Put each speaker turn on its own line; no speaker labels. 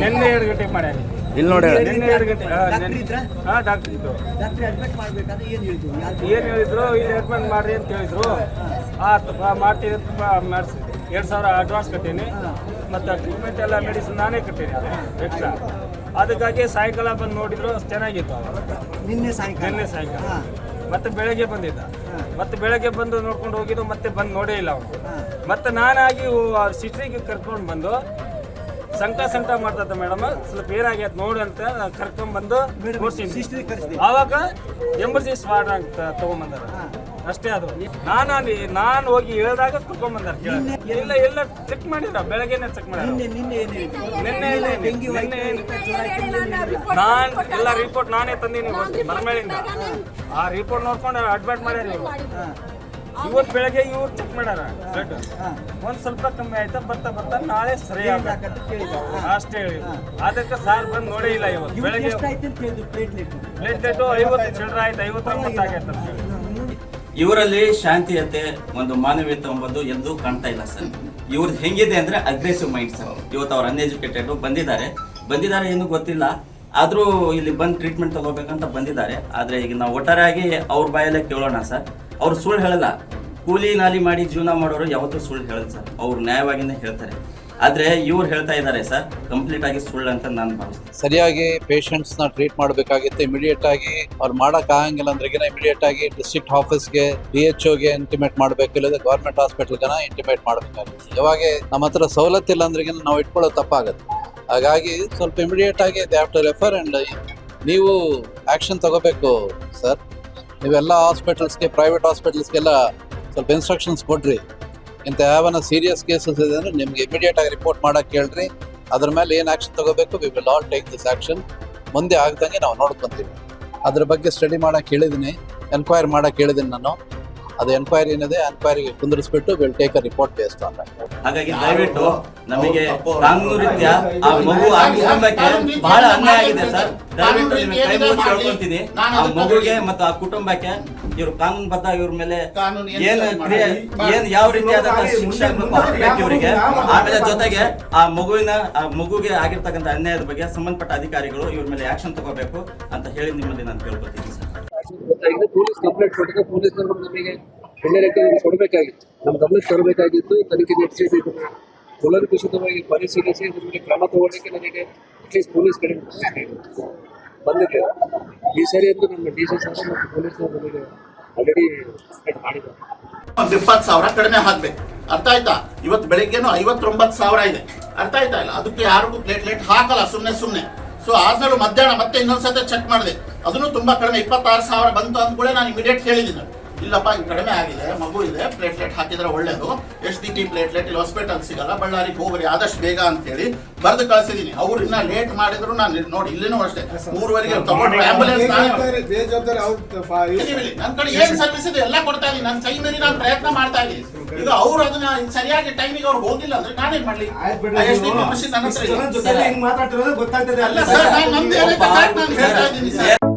ನಿನ್ನೆ ಎರಡು ಗಂಟೆಗೆ ಮಾಡ್ಯಾರ
ಇಲ್ಲಿ ನೋಡಿ
ನಿನ್ನೆ ಎರಡು ಗಂಟೆ. ಹಾ,
ಡಾಕ್ಟ್ರ್ ಮಾಡ್ಬೇಕಾದ್ರೆ ಏನು ಹೇಳಿದ್ರು?
ಇಲ್ಲಿ ಅಡ್ಮಿಟ್ ಮಾಡ್ರಿ ಅಂತ ಹೇಳಿದ್ರು. ಆ ಮಾಡ್ತೀನಿ ಅಂತ ಮಾಡಿಸಿದ್ದೆ. ಎರಡು ಸಾವಿರ ಅಡ್ವಾನ್ಸ್ ಕಟ್ಟೀನಿ. ಮತ್ತು ಟ್ರೀಟ್ಮೆಂಟ್ ಎಲ್ಲ ಮೆಡಿಸಿನ್ ನಾನೇ ಕಟ್ಟೀನಿ ಎಕ್ಸ್ಟ್ರಾ ಅದಕ್ಕಾಗಿ ಸಾಯಂಕಾಲ ಬಂದು ನೋಡಿದ್ರು ಚೆನ್ನಾಗಿತ್ತು
ನಿನ್ನೆ ಸಾಯಂಕಾಲ?
ನಿನ್ನೆ ಸಾಯಂಕಾಲ. ಮತ್ತೆ ಬೆಳಗ್ಗೆ ಬಂದಿದ್ದ. ಮತ್ತೆ ಬೆಳಗ್ಗೆ ಬಂದು ನೋಡ್ಕೊಂಡು ಹೋಗಿದ್ದು ಮತ್ತೆ ಬಂದು ನೋಡೇ ಇಲ್ಲ ಅವನು. ಮತ್ತೆ ನಾನಾಗಿ ಸಿಟ್ರಿಗೆ ಕರ್ಕೊಂಡು ಬಂದು ಸಂಕಟ ಸಂಕಟ ಮಾಡ್ತದ ಮೇಡಮ್ ಸ್ವಲ್ಪ ಏನಾಗೈತೆ ನೋಡಿ ಅಂತ ಕರ್ಕೊಂಡ್ ಬಂದು ತೋರ್ಸಿನಿ
ಸಿಸ್ಟರ್ ಕರೆಸ್ಬೇಕು
ಆವಾಗ ಎಮರ್ಜೆನ್ಸಿ ವಾರ್ಡ್ ಅಂತ ತಗೊಂಬಂದಾರ. ಅಷ್ಟೇ ಅದು. ನಾನು ಅಲ್ಲಿ ನಾನು ಹೋಗಿ ಹೇಳ್ದಾಗ ಕರ್ಕೊಂಡ್ಬಂದಾರ ಇಲ್ಲ ಎಲ್ಲ ಚೆಕ್ ಮಾಡಿರ ಬೆಳಗ್ಗೆನೆ ಚೆಕ್ ಮಾಡ್ಯಾರ
ನಿನ್ನೆ
ನಾನ್ ಎಲ್ಲ ರಿಪೋರ್ಟ್ ನಾನೇ ತಂದೀನಿ ಬರಮೇಳಿಂದ ಆ ರಿಪೋರ್ಟ್ ನೋಡ್ಕೊಂಡು ಅಡ್ಮಿಟ್ ಮಾಡ್ಯಾರ ಇವತ್ತು ಬೆಳಗ್ಗೆ ಇವ್ರು ಚೆಕ್ ಮಾಡ್ಯಾರ ಬ್ಲಡ್ ಒಂದ್ ಸ್ವಲ್ಪ ಕಮ್ಮಿ ಆಯ್ತಾ ಬರ್ತಾ ಬರ್ತಾ ನಾಳೆ ಸರಿ ಅಷ್ಟೇ ಹೇಳಿ ಅದಕ್ಕೆ ಸಾರ್ ಬಂದು ನೋಡೇ ಇಲ್ಲ ಇವತ್ತು. ಬೆಳಗ್ಗೆ
ಪ್ಲೇಟ್ಲೆಟ್
ಐವತ್ತು ಚಿಲ್ಲರೆ ಆಯ್ತು ಐವತ್ತು ಆಗೈತೆ ಅಂತ
ಇವರಲ್ಲಿ ಶಾಂತಿಯತೆ ಒಂದು ಮಾನವೀಯತೆ ಎಂಬುದು ಎಂದು ಕಾಣ್ತಾ ಇಲ್ಲ ಸರ್. ಇವ್ರದ್ದು ಹೆಂಗಿದೆ ಅಂದ್ರೆ ಅಗ್ರೆಸಿವ್ ಮೈಂಡ್ ಸರ್ ಇವತ್ತು ಅವ್ರು ಅನ್ಎಜುಕೇಟೆಡ್ ಬಂದಿದ್ದಾರೆ. ಬಂದಿದ್ದಾರೆ ಏನು ಗೊತ್ತಿಲ್ಲ. ಆದರೂ ಇಲ್ಲಿ ಬಂದು ಟ್ರೀಟ್ಮೆಂಟ್ ತಗೋಬೇಕಂತ ಬಂದಿದ್ದಾರೆ. ಆದ್ರೆ ಈಗ ನಾವು ಒಟ್ಟಾರೆಯಾಗಿ ಅವ್ರ ಬಾಯಲ್ಲೇ ಕೇಳೋಣ ಸರ್. ಅವ್ರು ಸುಳ್ಳು ಹೇಳಲ್ಲ. ಕೂಲಿ ನಾಲಿ ಮಾಡಿ ಜೀವನ ಮಾಡೋರು ಯಾವತ್ತೂ ಸುಳ್ಳು ಹೇಳಲ್ಲ ಸರ್. ಅವ್ರು ನ್ಯಾಯವಾಗಿನೇ ಹೇಳ್ತಾರೆ. ಆದ್ರೆ ಇವ್ರು ಹೇಳ್ತಾ ಇದ್ದಾರೆ ಸರ್ ಕಂಪ್ಲೀಟ್ ಆಗಿ ಸುಳ್ಳು ಅಂತ ನಾನು ಭಾವಿಸ್ತೇನೆ.
ಸರಿಯಾಗಿ ಪೇಷಂಟ್ಸ್ನ ಟ್ರೀಟ್ ಮಾಡಬೇಕಾಗಿತ್ತು ಇಮಿಡಿಯೇಟ್ ಆಗಿ ಅವ್ರು ಮಾಡಕ್ ಆಗಂಗಿಲ್ಲ ಅಂದ್ರೆ ಇಮಿಡಿಯೇಟ್ ಆಗಿ ಡಿಸ್ಟ್ರಿಕ್ಟ್ ಆಫೀಸ್ಗೆ ಬಿ ಎಚ್ಗೆ ಇಂಟಿಮೇಟ್ ಮಾಡಬೇಕು ಇಲ್ಲದೆ ಗೌರ್ಮೆಂಟ್ ಹಾಸ್ಪಿಟಲ್ಗನ ಇಂಟಿಮೇಟ್ ಮಾಡಬೇಕಾಗುತ್ತೆ. ಇವಾಗ ನಮ್ಮ ಹತ್ರ ಸವಲತ್ತು ಇಲ್ಲ ಅಂದ್ರೆ ನಾವು ಇಟ್ಕೊಳ್ಳೋದು ತಪ್ಪಾಗುತ್ತೆ. ಹಾಗಾಗಿ ಸ್ವಲ್ಪ ಇಮಿಡಿಯೇಟ್ ಆಗಿ they have to refer and ನೀವು ಆಕ್ಷನ್ ತಗೋಬೇಕು ಸರ್. ನೀವೆಲ್ಲ ಹಾಸ್ಪಿಟಲ್ಸ್ಗೆ ಪ್ರೈವೇಟ್ ಹಾಸ್ಪಿಟಲ್ಸ್ಗೆಲ್ಲ ಸ್ವಲ್ಪ ಇನ್ಸ್ಟ್ರಕ್ಷನ್ಸ್ ಕೊಡ್ರಿ. ಇಂಥ ಯಾವನ ಸೀರಿಯಸ್ ಕೇಸಸ್ ಇದೆ ಅಂದರೆ ನಿಮ್ಗೆ ಇಮಿಡಿಯೇಟ್ ಆಗಿ ರಿಪೋರ್ಟ್ ಮಾಡೋಕ್ಕೆ ಕೇಳ್ರಿ ಅದ್ರ ಮೇಲೆ ಏನು ಆಕ್ಷನ್ ತಗೋಬೇಕು we will all take this action ಮುಂದೆ ಆಗ್ದಂಗೆ ನಾವು ನೋಡ್ಕೊತೀವಿ. ಅದ್ರ ಬಗ್ಗೆ ಸ್ಟಡಿ ಮಾಡೋಕ್ಕೆ ಹೇಳಿದ್ದೀನಿ ಎನ್ಕ್ವೈರ್ ಮಾಡೋಕ್ಕೆ ಹೇಳಿದ್ದೀನಿ ನಾನು. ಅದು ಎನ್ಕ್ವೈರಿ ಏನಿದೆ ಎನ್ಕ್ವೈರಿಗೆ ಕುಂದಿರಿಸ್ಬಿಟ್ಟು will take a report based on
ಹಾಗಾಗಿ ದಯವಿಟ್ಟು ನಮಗೆ ಕಾನೂನು ರೀತ್ಯ ಆ ಮಗು ಆ ಕುಟುಂಬಕ್ಕೆ ಬಹಳ ಅನ್ಯಾಯ ಆಗಿದೆ ಸರ್. ದಯವಿಟ್ಟು ನಿಮಗೆ ಕೈ ಮುಗಿದು ಕೇಳ್ಕೊಂತೀನಿ ಆ ಮಗುಗೆ ಮತ್ತು ಆ ಕುಟುಂಬಕ್ಕೆ ಇವ್ರು ಕಾನೂನುಬದ್ಧ ಇವ್ರ ಮೇಲೆ
ಕಾನೂನು ಏನ್
ಕ್ರಿಯೆ ಏನ್ ಯಾವ ರೀತಿಯಾದ ಶಿಕ್ಷೆ ಇವರಿಗೆ? ಆಮೇಲೆ ಜೊತೆಗೆ ಆ ಮಗುವಿನ ಆ ಮಗುಗೆ ಆಗಿರ್ತಕ್ಕಂಥ ಅನ್ಯಾಯದ ಬಗ್ಗೆ ಸಂಬಂಧಪಟ್ಟ ಅಧಿಕಾರಿಗಳು ಇವ್ರ ಮೇಲೆ ಆಕ್ಷನ್ ತಗೋಬೇಕು ಅಂತ ಹೇಳಿ ನಿಮ್ಮಲ್ಲಿ ನಾನು ಕೇಳ್ಕೊತೀನಿ ಸರ್.
ಗೊತ್ತಾಗಿದೆ ಪೊಲೀಸ್ ಕಂಪ್ಲೇಂಟ್ ಕೊಟ್ಟಿದ್ದೆ ಪೊಲೀಸ್ನವರು ನಮಗೆ ಹೆಣ್ಣೆಲೆಕ್ಕೆ ಕೊಡಬೇಕಾಗಿತ್ತು. ನಮ್ಮ ಗಮನಕ್ಕೆ ತರಬೇಕಾಗಿತ್ತು. ತನಿಖೆ ನಡೆಸಿ ಕುಲಂಕುಷಿತವಾಗಿ ಪರಿಶೀಲಿಸಿ ಇದ್ರ ಕ್ರಮ ತಗೊಳ್ಳೋಕ್ಕೆ ನನಗೆ ಅಟ್ಲೀಸ್ಟ್ ಪೊಲೀಸ್ ಕಡೆ ಬಂದಿದೆ. ಈ ಸರಿ ಅಂತೂ ನಮ್ಮ ಡಿ ಸಿ ಸರ್ ಮತ್ತು ಪೊಲೀಸ್ನವರು ನಮಗೆ ಆಲ್ರೆಡಿ ಮಾಡಿದ್ದಾರೆ.
ಒಂದು ಇಪ್ಪತ್ತು ಸಾವಿರ ಕಡಿಮೆ ಹಾಕ್ಬೇಕು ಅರ್ಥ ಆಯ್ತಾ? ಇವತ್ತು ಬೆಳಿಗ್ಗೆನು ಐವತ್ತೊಂಬತ್ತು ಸಾವಿರ ಇದೆ. ಅರ್ಥ ಆಯ್ತಾ ಇಲ್ಲ? ಅದಕ್ಕೆ ಯಾರಿಗೂ ಪ್ಲೇಟ್ ಲೇಟ್ ಹಾಕಲ್ಲ. ಸುಮ್ಮನೆ ಸುಮ್ಮನೆ ಸೊ ಆದ್ಮೇಲೆ ಮಧ್ಯಾಹ್ನ ಮತ್ತೆ ಇನ್ನೊಂದ್ಸತಿ ಚೆಕ್ ಮಾಡಿದೆ. ಅದನ್ನು ತುಂಬಾ ಕಡಿಮೆ ಇಪ್ಪತ್ತಾರು ಸಾವಿರ ಬಂತು ಅಂತ ಕೂಡ ನಾನು ಇಮಿಡಿಯೇಟ್ ಹೇಳಿದ್ದೀನಿ. ಇಲ್ಲಪ್ಪ ಇದು ಕಡಿಮೆ ಆಗಿದೆ ಮಗು ಇದೆ ಪ್ಲೇಟ್ಲೆಟ್ ಹಾಕಿದ್ರೆ ಒಳ್ಳೇದು. ಎಸ್ ಡಿ ಟಿ ಪ್ಲೇಟ್ಲೆಟ್ ಇಲ್ಲಿ ಹಾಸ್ಪಿಟಲ್ ಸಿಗಲ್ಲ ಬಳ್ಳಾರಿಗೆ ಹೋಗ್ರಿ ಆದಷ್ಟು ಬೇಗ ಅಂತ ಹೇಳಿ ಬರೆದು ಕಳಿಸಿದೀನಿ ಅವ್ರು ಇನ್ನ ಲೇಟ್ ಮಾಡಿದ್ರು ನಾನು ನೋಡಿ ಇಲ್ಲಿನೂ ಅಷ್ಟೇ. ಮೂರುವರೆಗೆ ತಗೊಂಡ್ರು ಆಂಬುಲೆನ್ಸ್ ನಾನೇ
ಬೇಜವಾಬ್ದಾರಿ ಅವ್ರು
ಇದೀವಿ. ನನ್ ಕಡೆ ಏನ್ ಸರ್ವಿಸ್ ಇದೆ ಎಲ್ಲ ಕೊಡ್ತಾ ಇದೀನಿ. ನನ್ನ ಕೈ ಮೇಲೆ ನಾನು ಪ್ರಯತ್ನ ಮಾಡ್ತಾ ಇದ್ದೀನಿ ಈಗ ಅವ್ರು ಅದನ್ನ ಸರಿಯಾಗಿ ಟೈಮಿಗೆ ಅವ್ರು ಹೋಗಿಲ್ಲ ಅಂದ್ರೆ ನಾನೇನ್ ಮಾಡ್ಲಿ? ನನ್ನ ಹತ್ರ
ಹಿಂಗ್ ಮಾತಾಡ್ತಿರೋದು ಗೊತ್ತಾಗ್ತದೆ
ಅಲ್ಲ ಸರ್ ನಾನು ನಮ್ದು ಏನೈತೆ correct ನಾನು ಹೇಳ್ತಾ ಇದ್ದೀನಿ ಸರ್